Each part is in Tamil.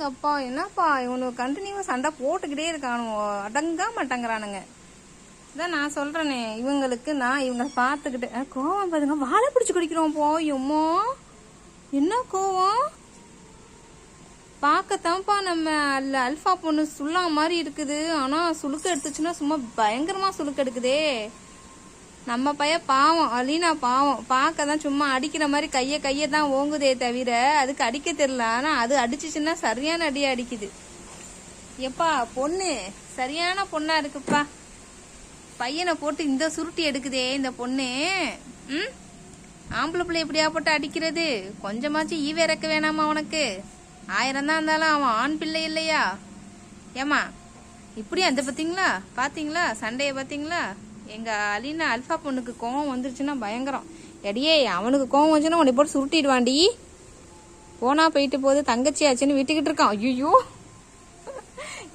எங்கப்பா? என்னப்பா? இவனுக்கு கண்டினியூவா சண்டை போட்டுக்கிட்டே இருக்கானுவோ அடங்க மாட்டேங்கிறானுங்க. இதான் நான் சொல்றேனே இவங்களுக்கு நான் இவங்க பார்த்துக்கிட்டு கோவம் பாருங்க வாழை பிடிச்சி குடிக்கிறோம் போயுமோ என்ன கோவம்? பார்க்கத்தான்ப்பா நம்ம அல்ல அல்ஃபா பொண்ணு சுல்லா மாதிரி இருக்குது. ஆனால் சுளுக்கு எடுத்துச்சுன்னா சும்மா பயங்கரமாக சுழுக்க எடுக்குதே. நம்ம பையன் பாவம் அலீனா பாவம். பார்க்க தான் சும்மா அடிக்கிற மாதிரி கைய கைய தான் ஓங்குதே தவிர அதுக்கு அடிக்க தெரியல. ஆனா அது அடிச்சுச்சுன்னா சரியான அடியாக அடிக்குது. எப்பா பொண்ணு சரியான பொண்ணா இருக்குப்பா. பையனை போட்டு இந்த சுருட்டி எடுக்குதே இந்த பொண்ணு. ம்? ஆம்பளை பிள்ளை எப்படியா போட்டு அடிக்கிறது? கொஞ்சமாச்சும் ஈவே இறக்க வேணாமா உனக்கு? ஆயிரம் தான் இருந்தாலும் அவன் ஆண் பிள்ளை இல்லையா? ஏமா இப்படி அந்த பார்த்தீங்களா? பார்த்தீங்களா? சண்டையை பார்த்தீங்களா? எங்க அலினா அல்ஃபா பொண்ணுக்கு கோவம் வந்துருச்சுன்னா பயங்கரம். எடியே அவனுக்கு கோவம் வந்துச்சுன்னா உன்னை போட்டு சுருட்டிடுவாண்டி போனா போயிட்டு போகுது தங்கச்சி ஆச்சுன்னு விட்டுக்கிட்டு இருக்கான். ஐயோ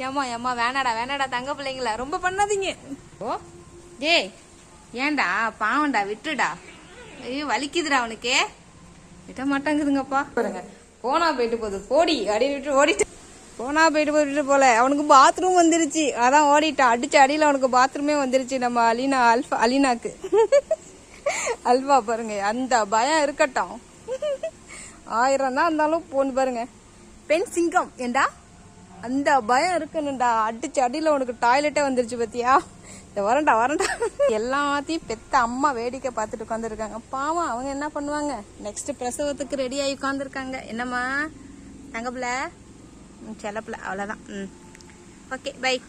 ஏமா ஏமா வேணாடா வேணாடா தங்க பிள்ளைங்கள. ரொம்ப பண்ணாதீங்க. ஓ டேய் ஏன்டா பாவண்டா விட்டுடா. ஐயோ வலிக்குதுடா அவனுக்கு. விட மாட்டாங்குதுங்கப்பா. பாருங்க போனா போயிட்டு போகுது. போடி அப்படின்னு விட்டு ஓடிட்டு போனா போயிட்டு போயிட்டு போல. அவனுக்கு பாத்ரூம் வந்துருச்சு. அதான் ஓடிட்டான் அடிச்ச அடியில அவனுக்கு பாத்ரூமே வந்துருச்சு. நம்ம அலினா அல்ஃபா அலினாக்கு. அல்வா பாருங்க அந்த பயம் இருக்கட்டும். ஆயிரம் தான் இருந்தாலும் போன் பாருங்க. பெண் சிங்கம் ஏண்டா? அந்த பயம் இருக்கணும்டா. அடிச்சு அடியில உனக்கு டாய்லெட்டே வந்துருச்சு பத்தியா? இந்த வரண்டா வரண்டா. எல்லாத்தையும் பெத்த அம்மா வேடிக்கை பார்த்துட்டு உட்காந்துருக்காங்க பாவம் அவங்க என்ன பண்ணுவாங்க? நெக்ஸ்ட் பிரசவத்துக்கு ரெடி ஆகி உட்காந்துருக்காங்க என்னம்மா? தங்கப்பிள்ள? chả lấp lão là vọng ừ. kệ bay